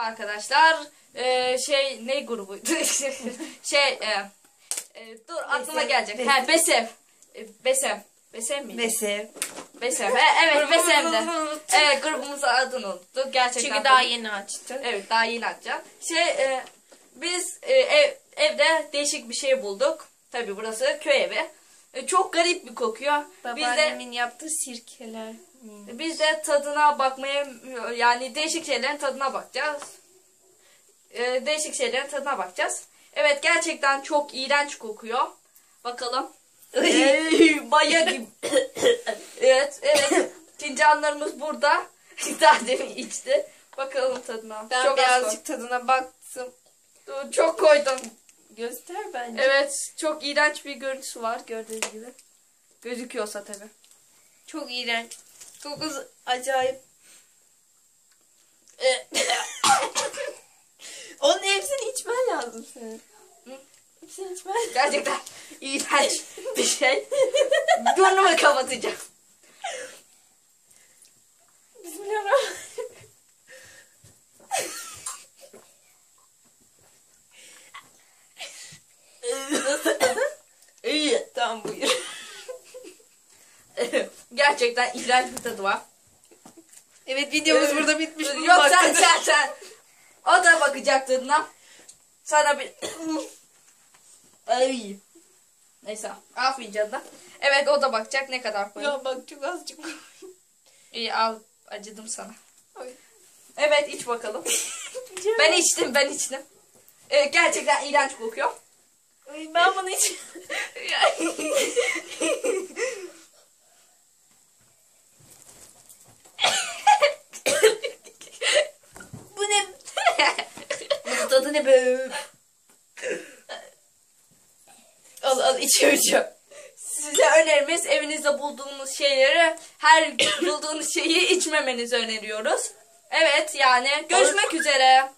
arkadaşlar. Ee, şey ne grubuydu? şey e, e, dur aklıma gelecek. Besem. Ha Besem. E, Besem. Besem mi? Besev. Besem. E, evet Besem'de. Evet grubumuzun adını unuttuk. Gerçekten. Çünkü daha yeni açtı. Evet daha yeni açacağım. Şey e, biz e, ev, evde değişik bir şey bulduk. Tabi burası köy evi. E, çok garip bir kokuyor. Biz de Babaannemin yaptığı sirkeler. Hmm. biz de tadına bakmaya yani değişik şeylerin tadına bakacağız. E, değişik şeylerin tadına bakacağız. Evet gerçekten çok iğrenç kokuyor. Bakalım. Ey, Maya gibi. evet evet. Fincanlarımız burada. Daha demin içti. Bakalım tadına. Ben çok az birazcık tadına baktım. koy. Çok koydum. Göster bence. Evet çok iğrenç bir görüntüsü var gördüğünüz gibi. Gözüküyorsa tabi. Çok iğrenç. Kokusu acayip. Onun hepsini içmen lazım senin. Hepsini içmen Gerçekten iğrenç bir şey. Burnumu kapatacağım. Bismillahirrahmanirrahim. İyi. tamam buyur. Gerçekten iğrenç bir tadı var. Evet videomuz burada bitmiş. Yok sen sen sen. O da bakacak tadına. Sana bir... Ay. Neyse al fincanına. Evet o da bakacak ne kadar koyayım. Ya bak çok azıcık. İyi al acıdım sana. Ay. Evet iç bakalım. ben içtim ben içtim. Evet, gerçekten iğrenç kokuyor. Ay, ben bunu hiç... Bu ne? Bunun tadı ne be? Al al içemeyeceğim. Size önerimiz evinizde bulduğunuz şeyleri her bulduğunuz şeyi içmemenizi öneriyoruz. Evet yani görüşmek üzere.